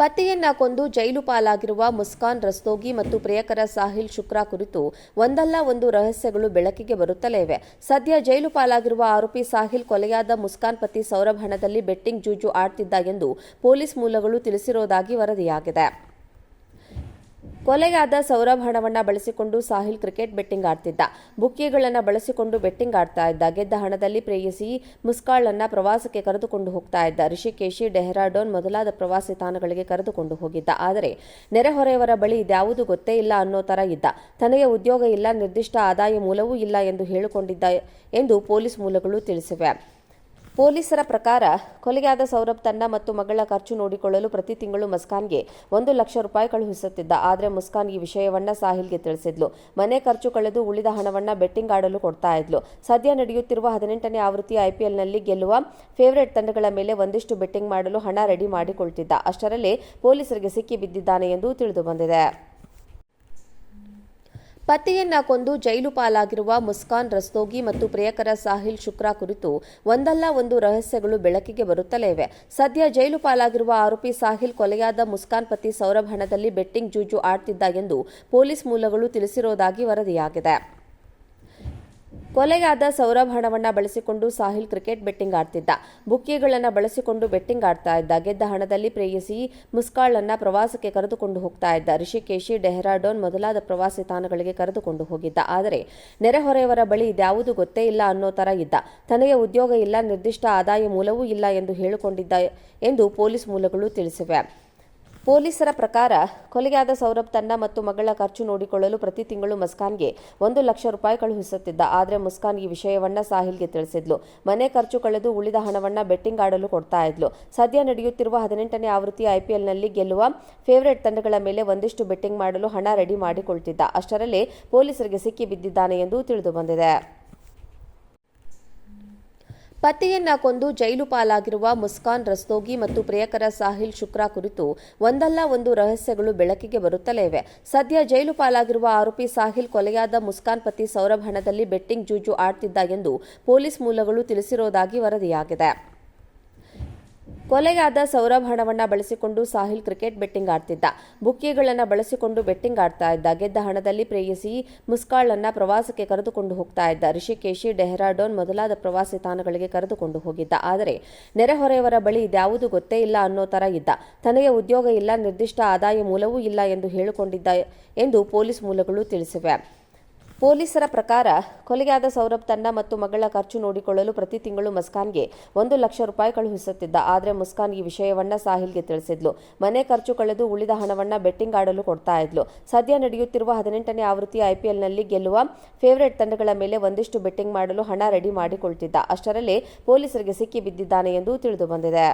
ಪತಿಯನ್ನ ಕೊಂದು ಜೈಲು ಪಾಲಾಗಿರುವ ಮುಸ್ಕಾನ್ ರಸ್ತೋಗಿ ಮತ್ತು ಪ್ರಿಯಕರ ಸಾಹಿಲ್ ಶುಕ್ರಾ ಕುರಿತು ಒಂದಲ್ಲ ಒಂದು ರಹಸ್ಯಗಳು ಬೆಳಕಿಗೆ ಬರುತ್ತಲೇ ಇವೆ. ಸದ್ಯ ಜೈಲು ಪಾಲಾಗಿರುವ ಆರೋಪಿ ಸಾಹಿಲ್ ಕೊಲೆಯಾದ ಮುಸ್ಕಾನ್ ಪತಿ ಸೌರಭ್ ಹಣದಲ್ಲಿ ಬೆಟ್ಟಿಂಗ್ ಜೂಜು ಆಡ್ತಿದ್ದ ಎಂದು ಪೊಲೀಸ್ ಮೂಲಗಳು ತಿಳಿಸಿರುವುದಾಗಿ ವರದಿಯಾಗಿದೆ. ಕೊಲೆಯಾದ ಸೌರಭ್ ಹಣವನ್ನ ಬಳಸಿಕೊಂಡು ಸಾಹಿಲ್ ಕ್ರಿಕೆಟ್ ಬೆಟ್ಟಿಂಗ್ ಆಡ್ತಿದ್ದ. ಬುಕ್ಕಿಗಳನ್ನು ಬಳಸಿಕೊಂಡು ಬೆಟ್ಟಿಂಗ್ ಆಡ್ತಾ ಇದ್ದ. ಗೆದ್ದ ಹಣದಲ್ಲಿ ಪ್ರೇಯಸಿ ಮುಸ್ಕಾಳನ್ನ ಪ್ರವಾಸಕ್ಕೆ ಕರೆದುಕೊಂಡು ಹೋಗ್ತಾ ಇದ್ದ. ರಿಷಿಕೇಶಿ, ಡೆಹ್ರಾಡೋನ್ ಮೊದಲಾದ ಪ್ರವಾಸಿ ತಾಣಗಳಿಗೆ ಕರೆದುಕೊಂಡು ಹೋಗಿದ್ದ. ಆದರೆ ನೆರೆಹೊರೆಯವರ ಬಳಿ ಇದ್ಯಾವುದೂ ಗೊತ್ತೇ ಇಲ್ಲ ಅನ್ನೋ ತರ ಇದ್ದ. ತನಗೆ ಉದ್ಯೋಗ ಇಲ್ಲ, ನಿರ್ದಿಷ್ಟ ಆದಾಯ ಮೂಲವೂ ಇಲ್ಲ ಎಂದು ಹೇಳಿಕೊಂಡಿದ್ದ ಎಂದು ಪೊಲೀಸ್ ಮೂಲಗಳು ತಿಳಿಸಿವೆ. ಪೊಲೀಸರ ಪ್ರಕಾರ ಕೊಲೆಯಾದ ಸೌರಭ್ ತನ್ನ ಮತ್ತು ಮಗಳ ಖರ್ಚು ನೋಡಿಕೊಳ್ಳಲು ಪ್ರತಿ ತಿಂಗಳು ಮುಸ್ಕಾನ್ಗೆ ಒಂದು ಲಕ್ಷ ರೂಪಾಯಿ ಕಳುಹಿಸುತ್ತಿದ್ದ. ಆದರೆ ಮುಸ್ಕಾನ್ ಈ ವಿಷಯವನ್ನ ಸಾಹಿಲ್ಗೆ ತಿಳಿಸಿದ್ಲು. ಮನೆ ಖರ್ಚು ಕಳೆದು ಉಳಿದ ಹಣವನ್ನ ಬೆಟ್ಟಿಂಗ್ ಆಡಲು ಕೊಡ್ತಾ ಇದ್ಲು. ಸದ್ಯ ನಡೆಯುತ್ತಿರುವ ಹದಿನೆಂಟನೇ ಆವೃತ್ತಿ ಐಪಿಎಲ್ನಲ್ಲಿ ಗೆಲ್ಲುವ ಫೇವರೇಟ್ ತಂಡಗಳ ಮೇಲೆ ಒಂದಿಷ್ಟು ಬೆಟ್ಟಿಂಗ್ ಮಾಡಲು ಹಣ ರೆಡಿ ಮಾಡಿಕೊಳ್ತಿದ್ದ. ಅಷ್ಟರಲ್ಲೇ ಪೊಲೀಸರಿಗೆ ಸಿಕ್ಕಿ ಬಿದ್ದಿದ್ದಾನೆ ಎಂದು ತಿಳಿದು ಬಂದಿದೆ. ಪತಿಯನ್ನ ಕೊಂದು ಜೈಲು ಪಾಲಾಗಿರುವ ಮುಸ್ಕಾನ್ ರಸ್ತೋಗಿ ಮತ್ತು ಪ್ರಿಯಕರ ಸಾಹಿಲ್ ಶುಕ್ರಾ ಕುರಿತು ಒಂದಲ್ಲ ಒಂದು ರಹಸ್ಯಗಳು ಬೆಳಕಿಗೆ ಬರುತ್ತಲೇ ಇವೆ. ಸದ್ಯ ಜೈಲು ಪಾಲಾಗಿರುವ ಆರೋಪಿ ಸಾಹಿಲ್ ಕೊಲೆಯಾದ ಮುಸ್ಕಾನ್ ಪತಿ ಸೌರಭ್ ಬೆಟ್ಟಿಂಗ್ ಜೂಜು ಆಡ್ತಿದ್ದ ಎಂದು ಪೊಲೀಸ್ ಮೂಲಗಳು ತಿಳಿಸಿರುವುದಾಗಿ ವರದಿಯಾಗಿದೆ. ಕೊಲೆಯಾದ ಸೌರಭ್ ಹಣವನ್ನ ಬಳಸಿಕೊಂಡು ಸಾಹಿಲ್ ಕ್ರಿಕೆಟ್ ಬೆಟ್ಟಿಂಗ್ ಆಡ್ತಿದ್ದ. ಬುಕ್ಕಿಗಳನ್ನು ಬಳಸಿಕೊಂಡು ಬೆಟ್ಟಿಂಗ್ ಆಡ್ತಾ ಇದ್ದ. ಗೆದ್ದ ಹಣದಲ್ಲಿ ಪ್ರೇಯಸಿ ಮುಸ್ಕಾಳನ್ನ ಪ್ರವಾಸಕ್ಕೆ ಕರೆದುಕೊಂಡು ಹೋಗ್ತಾ ಇದ್ದ. ರಿಷಿಕೇಶಿ, ಡೆಹ್ರಾಡೋನ್ ಮೊದಲಾದ ಪ್ರವಾಸಿ ತಾಣಗಳಿಗೆ ಕರೆದುಕೊಂಡು ಹೋಗಿದ್ದ. ಆದರೆ ನೆರೆಹೊರೆಯವರ ಬಳಿ ಇದ್ಯಾವುದು ಗೊತ್ತೇ ಇಲ್ಲ ಅನ್ನೋ ತರ ಇದ್ದ. ತನಗೆ ಉದ್ಯೋಗ ಇಲ್ಲ, ನಿರ್ದಿಷ್ಟ ಆದಾಯ ಮೂಲವೂ ಇಲ್ಲ ಎಂದು ಹೇಳಿಕೊಂಡಿದ್ದ ಎಂದು ಪೊಲೀಸ್ ಮೂಲಗಳು ತಿಳಿಸಿವೆ. ಪೊಲೀಸರ ಪ್ರಕಾರ ಕೊಲೆಯಾದ ಸೌರಭ್ ತನ್ನ ಮತ್ತು ಮಗಳ ಖರ್ಚು ನೋಡಿಕೊಳ್ಳಲು ಪ್ರತಿ ತಿಂಗಳು ಮುಸ್ಕಾನ್ಗೆ ಒಂದು ಲಕ್ಷ ರೂಪಾಯಿ ಕಳುಹಿಸುತ್ತಿದ್ದ ಆದರೆ ಮುಸ್ಕಾನ್ ಈ ವಿಷಯವನ್ನ ಸಾಹಿಲ್ಗೆ ತಿಳಿಸಿದ್ಲು. ಮನೆ ಖರ್ಚು ಕಳೆದು ಉಳಿದ ಹಣವನ್ನ ಬೆಟ್ಟಿಂಗ್ ಆಡಲು ಕೊಡ್ತಾ ಇದ್ಲು. ಸದ್ಯ ನಡೆಯುತ್ತಿರುವ ಹದಿನೆಂಟನೇ ಆವೃತ್ತಿ ಐಪಿಎಲ್ನಲ್ಲಿ ಗೆಲ್ಲುವ ಫೇವರೇಟ್ ತಂಡಗಳ ಮೇಲೆ ಒಂದಿಷ್ಟು ಬೆಟ್ಟಿಂಗ್ ಮಾಡಲು ಹಣ ರೆಡಿ ಮಾಡಿಕೊಳ್ತಿದ್ದ. ಅಷ್ಟರಲ್ಲೇ ಪೊಲೀಸರಿಗೆ ಸಿಕ್ಕಿ ಬಿದ್ದಿದ್ದಾನೆ ಎಂದು ತಿಳಿದು ಬಂದಿದೆ. ಪತಿಯನ್ನ ಕೊಂದು ಜೈಲು ಪಾಲಾಗಿರುವ ಮುಸ್ಕಾನ್ ರಸ್ತೋಗಿ ಮತ್ತು ಪ್ರಿಯಕರ ಸಾಹಿಲ್ ಶುಕ್ರಾ ಕುರಿತು ಒಂದಲ್ಲ ಒಂದು ರಹಸ್ಯಗಳು ಬೆಳಕಿಗೆ ಬರುತ್ತಲೇ ಇವೆ. ಸದ್ಯ ಜೈಲು ಪಾಲಾಗಿರುವ ಆರೋಪಿ ಸಾಹಿಲ್ ಕೊಲೆಯಾದ ಮುಸ್ಕಾನ್ ಪತಿ ಸೌರಭ್ ಹಣದಲ್ಲಿ ಬೆಟ್ಟಿಂಗ್ ಜೂಜು ಆಡ್ತಿದ್ದ ಎಂದು ಪೊಲೀಸ್ ಮೂಲಗಳು ತಿಳಿಸಿರುವುದಾಗಿ ವರದಿಯಾಗಿದೆ. ಕೊಲೆಯಾದ ಸೌರಭ್ ಹಣವನ್ನ ಬಳಸಿಕೊಂಡು ಸಾಹಿಲ್ ಕ್ರಿಕೆಟ್ ಬೆಟ್ಟಿಂಗ್ ಆಡ್ತಿದ್ದ. ಬುಕ್ಕಿಗಳನ್ನು ಬಳಸಿಕೊಂಡು ಬೆಟ್ಟಿಂಗ್ ಆಡ್ತಾ ಇದ್ದ. ಗೆದ್ದ ಹಣದಲ್ಲಿ ಪ್ರೇಯಸಿ ಮುಸ್ಕಾಳನ್ನ ಪ್ರವಾಸಕ್ಕೆ ಕರೆದುಕೊಂಡು ಹೋಗ್ತಾ ಇದ್ದ. ರಿಷಿಕೇಶಿ, ಡೆಹ್ರಾಡೋನ್ ಮೊದಲಾದ ಪ್ರವಾಸಿ ತಾಣಗಳಿಗೆ ಕರೆದುಕೊಂಡು ಹೋಗಿದ್ದ. ಆದರೆ ನೆರೆಹೊರೆಯವರ ಬಳಿ ಇದ್ಯಾವುದು ಗೊತ್ತೇ ಇಲ್ಲ ಅನ್ನೋ ತರ ಇದ್ದ. ತನಗೆ ಉದ್ಯೋಗ ಇಲ್ಲ, ನಿರ್ದಿಷ್ಟ ಆದಾಯ ಮೂಲವೂ ಇಲ್ಲ ಎಂದು ಹೇಳಿಕೊಂಡಿದ್ದ ಎಂದು ಪೊಲೀಸ್ ಮೂಲಗಳು ತಿಳಿಸಿವೆ. ಪೊಲೀಸರ ಪ್ರಕಾರ ಕೊಲೆಯಾದ ಸೌರಭ್ ತನ್ನ ಮತ್ತು ಮಗಳ ಖರ್ಚು ನೋಡಿಕೊಳ್ಳಲು ಪ್ರತಿ ತಿಂಗಳು ಮುಸ್ಕಾನ್ಗೆ ಒಂದು ಲಕ್ಷ ರೂಪಾಯಿ ಕಳುಹಿಸುತ್ತಿದ್ದ. ಆದರೆ ಮುಸ್ಕಾನ್ ಈ ವಿಷಯವನ್ನ ಸಾಹಿಲ್ಗೆ ತಿಳಿಸಿದ್ಲು. ಮನೆ ಖರ್ಚು ಕಳೆದು ಉಳಿದ ಹಣವನ್ನ ಬೆಟ್ಟಿಂಗ್ ಆಡಲು ಕೊಡ್ತಾ ಇದ್ಲು. ಸದ್ಯ ನಡೆಯುತ್ತಿರುವ ಹದಿನೆಂಟನೇ ಆವೃತ್ತಿ ಐಪಿಎಲ್ನಲ್ಲಿ ಗೆಲ್ಲುವ ಫೇವರೇಟ್ ತಂಡಗಳ ಮೇಲೆ ಒಂದಿಷ್ಟು ಬೆಟ್ಟಿಂಗ್ ಮಾಡಲು ಹಣ ರೆಡಿ ಮಾಡಿಕೊಳ್ತಿದ್ದ. ಅಷ್ಟರಲ್ಲೇ ಪೊಲೀಸರಿಗೆ ಸಿಕ್ಕಿ ಬಿದ್ದಿದ್ದಾನೆ ಎಂದು ತಿಳಿದು ಬಂದಿದೆ.